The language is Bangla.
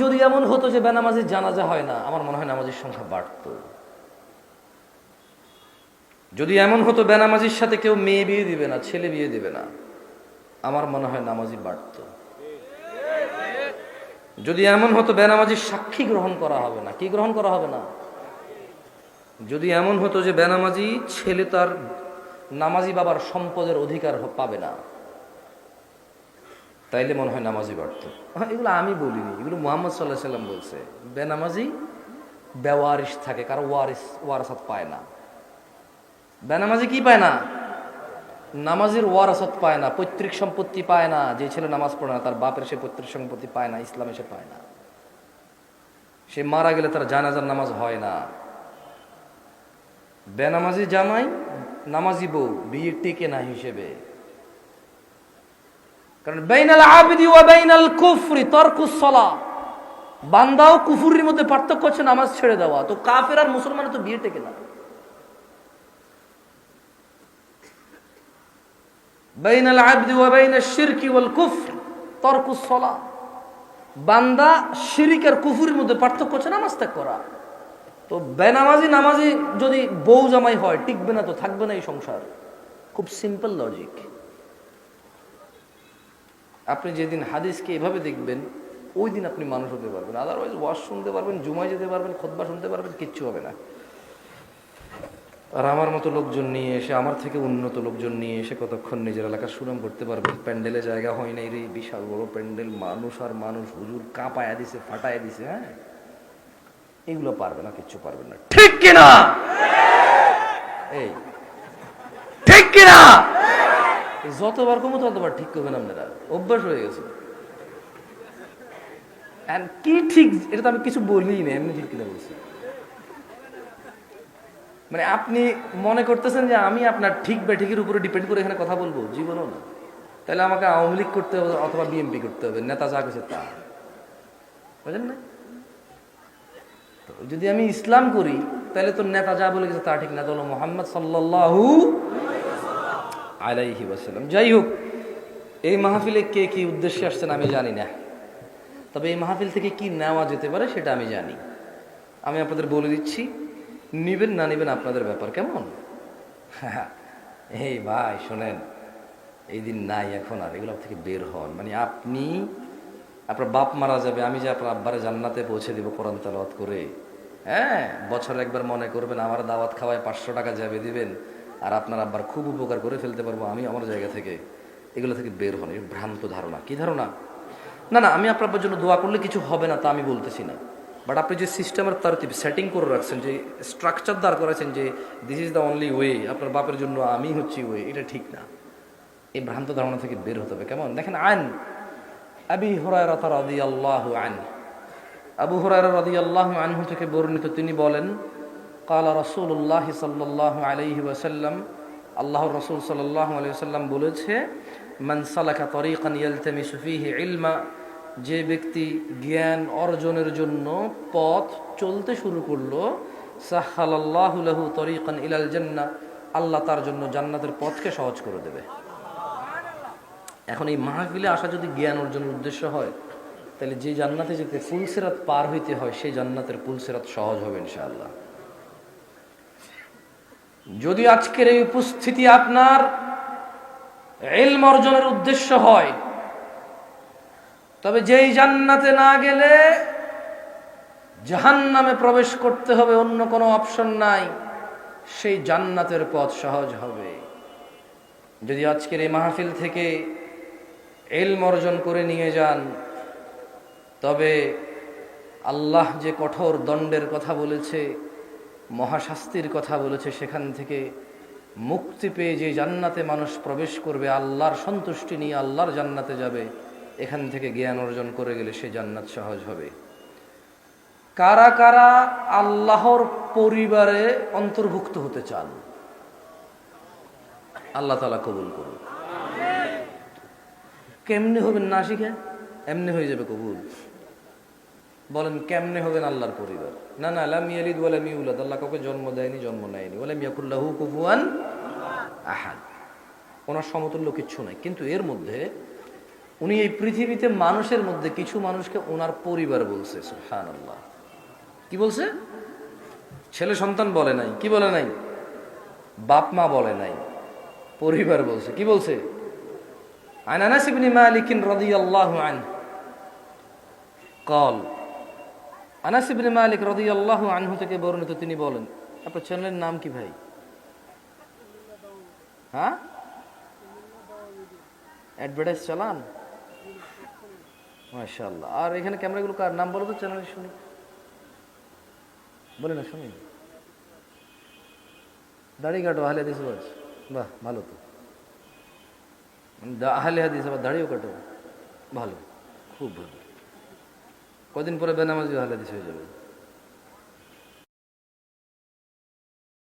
যদি এমন হতো যে বেনামাজির জানাজা হয় না, আমার মনে হয় নামাজির সংখ্যা বাড়তো। যদি এমন হতো বেনামাজির সাথে কেউ মেয়ে বিয়ে দিবে না, ছেলে বিয়ে দিবে না, আমার মনে হয় নামাজি বাড়ত। যদি এমন হতো বেনামাজির সাক্ষী গ্রহণ করা হবে না, কি গ্রহণ করা হবে না? যদি এমন হতো যে বেনামাজি ছেলে তার নামাজি বাবার সম্পদের অধিকার পাবে না তাইলে মনে হয় নামাজি বাড়ত। এগুলো আমি বলিনি, এগুলো মোহাম্মদ সাল্লাহ সাল্লাম বলছে। বেনামাজি বেওয়ারিস থাকে, কারও ওয়ারিস ওয়ারাসাত পায় না। বেনামাজি কি পায় না? নামাজের ওয়ারাসত পায় না, পৈতৃক সম্পত্তি পায় না, যে ছেলে নামাজ পড়ে না, তার বাপের সে পৈতৃক সম্পত্তি পায় না, ইসলামে সে পায় না। সে মারা গেলে তার জানাজার নামাজ হয় না। বেনামাজি জামাই, নামাজি বউ, বিয়ে টেকে না হিসেবে। কারণ বাইনাল আবিদি ওয়া বাইনাল কুফরি তরকুস সালাহ বান্দাও কুফুরির মধ্যে পার্থক্য হচ্ছে নামাজ ছেড়ে দেওয়া। তো কাফের আর মুসলমানের তো বিয়ে টেকে না। বাইনাল আবদি ওয়া বাইনাশ শিরকি ওয়াল কুফর তরকুস সালাহ বান্দা শিরিক আর কুফুরির মধ্যে পার্থক্য হচ্ছে নামাজ ত্যাগ করা। তো বেনামাজি নামাজি যদি বউ জামাই হয়, টিকবে না তো থাকবে না এই সংসার। খুব সিম্পল লজিক আপনি যেদিন হাদিসকে এভাবে দেখবেন ওই দিন আপনি মানুষ হতে পারবেন। আদারওয়াইজ ওয়াশ শুনতে পারবেন জুমায় যেতে পারবেন খোদবা শুনতে পারবেন কিচ্ছু হবে না। আর আমার মতো লোকজন নিয়ে এসে আমার থেকে উন্নত লোকজন নিয়ে এসে কতক্ষণ নিজের এলাকার সুনাম করতে পারবে? প্যান্ডেলে জায়গা হয় নাই রে বিশাল বড় প্যান্ডেল মানুষ আর মানুষ হুজুর কাঁপায়া দিছে ফাটায়া দিছে হ্যাঁ? এগুলো পারবে না কিচ্ছু পারবে না। ঠিক কিনা? এই। ঠিক কিনা? যতবার কমো ততবার ঠিক করবেন আপনারা। অভ্যাস হয়ে গেছে। কি ঠিক, এটা তো আমি কিছু বলি না এমনি ঠিক কিনা বলছি। মানে আপনি মনে করতেছেন যে আমি আপনার ঠিক বা ঠিকের উপরে ডিপেন্ড করে এখানে কথা বলব, জীবনও না। তাহলে আমাকে আওয়ামী লীগ করতে হবে অথবা বিএনপি করতে হবে, নেতা যা কিছু তা। বুঝলেন না? তো যদি আমি ইসলাম করি, তাহলে তো নেতা যা বলে গেছে তা ঠিক না। তাহলে মোহাম্মদ সাল্লাল্লাহু আলাইহি ওয়াসাল্লাম। যাই হোক এই মাহফিলে কে কি উদ্দেশ্যে আসছেন আমি জানি না। তবে এই মাহফিল থেকে কি নেওয়া যেতে পারে সেটা আমি জানি। আমি আপনাদের বলে দিচ্ছি, নিবেন না নিবেন আপনাদের ব্যাপার কেমন? এই ভাই, শোনেন, এই দিন নাই এখন আর, এগুলো থেকে বের হন। মানে আপনি, আপনার বাপ মারা যাবে, আমি যে আপনার আব্বারে জান্নাতে পৌঁছে দেবো কোরআন তালাওয়াত করে হ্যাঁ? বছর একবার মনে করবেন, আমার দাওয়াত খাওয়ায় পাঁচশো টাকা যাবে, দিবেন। আর আপনার আব্বার খুব উপকার করে ফেলতে পারব আমি আমার জায়গা থেকে। এগুলো থেকে বের হন এই ভ্রান্ত ধারণা। কি ধারণা? না না, আমি আপনার জন্য দোয়া করলে কিছু হবে না তা আমি বলতেছি না। বাট আপনি যে সিস্টেমের তারতিব সেটিং করে রাখছেন, যে স্ট্রাকচার দাঁড় করেছেন, যে this is the only way আপনার বাপের জন্য আমি হচ্ছি ওয়ে এটা ঠিক না। এই ভ্রান্ত ধারণা থেকে বের হতে হবে। কেমন? দেখেন আইন আবি হুরায়রা রাদিয়াল্লাহু আনহু। আবু হুরায়রা রাদিয়াল্লাহু আনহু থেকে বর্ণিত তিনি বলেন কালা রাসূলুল্লাহ সাল্লাল্লাহু আলাইহি ওয়াসাল্লাম আল্লাহর রাসূল সাল্লাল্লাহু আলাইহি ওয়াসাল্লাম বলেছে, মান সালাকা তরিকান ইয়ালতামিসু ফীহি ইলমা যে ব্যক্তি জ্ঞান অর্জনের জন্য পথ চলতে শুরু করল, সাহালাল্লাহু লাহু তরিকান ইলাল জান্নাহ আল্লাহ তার জন্য জান্নাতের পথকে সহজ করে দেবে। এখন এই মাহফিলে আসা যদি জ্ঞান অর্জনের উদ্দেশ্য হয়, তাহলে যে জান্নাতে যেতে ফুলসেরাত পার হইতে হয়, সেই জান্নাতের ফুলসেরাত সহজ হবে ইনশাআল্লাহ। যদি আজকের এই উপস্থিতি আপনার এলম অর্জনের উদ্দেশ্য হয়, তবে যেই জান্নাতে না গেলে জাহান্নামে প্রবেশ করতে হবে, অন্য কোনো অপশন নাই, সেই জান্নাতের পথ সহজ হবে। যদি আজকের এই মাহফিল থেকে এলম অর্জন করে নিয়ে যান, তবে আল্লাহ যে কঠোর দণ্ডের কথা বলেছে মহাশাস্তির কথা বলেছে সেখান থেকে মুক্তি পেয়ে যে জান্নাতে মানুষ প্রবেশ করবে আল্লাহর সন্তুষ্টি নিয়ে আল্লাহর জান্নাতে যাবে এখান থেকে জ্ঞান অর্জন করে গেলে সে জান্নাত সহজ হবে। কারা কারা আল্লাহর পরিবারে অন্তর্ভুক্ত হতে চান? আল্লাহ তালা কবুল করুন। কেমনে হবেন না শিখে এমনি হয়ে যাবে কবুল। বলেন কেমনে হবেন আল্লাহর পরিবার না না আলাম ইয়ালিদ ওয়ালাম ইউলাদ আল্লাহ কাউকে জন্ম দেয়নি জন্ম নেয়নি ওয়ালাম ইয়াকুল্লাহু কুফুয়ান আহাদ ওনার সমতুল্য কিচ্ছু নাই কিন্তু এর মধ্যে উনি এই পৃথিবীতে মানুষের মধ্যে কিছু মানুষকে ওনার পরিবার বলছে সুবহানাল্লাহ কি বলছে ছেলে সন্তান বলে নাই কি বলে নাই বাপ মা বলে নাই পরিবার বলছে কি বলছে عن انس بن مالك رضي الله عنه قال আনাস ইবনে মালিক রাদিয়াল্লাহু আনহু থেকে বর্ণিত, তিনি বলেন, আপনার চ্যানেলের নাম কি ভাই? হ্যাঁ? অ্যাডভার্টাইজ চালান? মাশাআল্লাহ। আর এখানে ক্যামেরাগুলো কার? নাম বলো তো, চ্যানেলে শুনি। বলে না, শুনি। দাড়ি কাটো আহলে হাদিস বাজ বাহ, ভালো তো। আহলে হাদিস আবার দাড়িও কাটো। ভালো, খুব ভালো। কদিন পরে বেনামাজি হালাদিস হয়ে যাবে।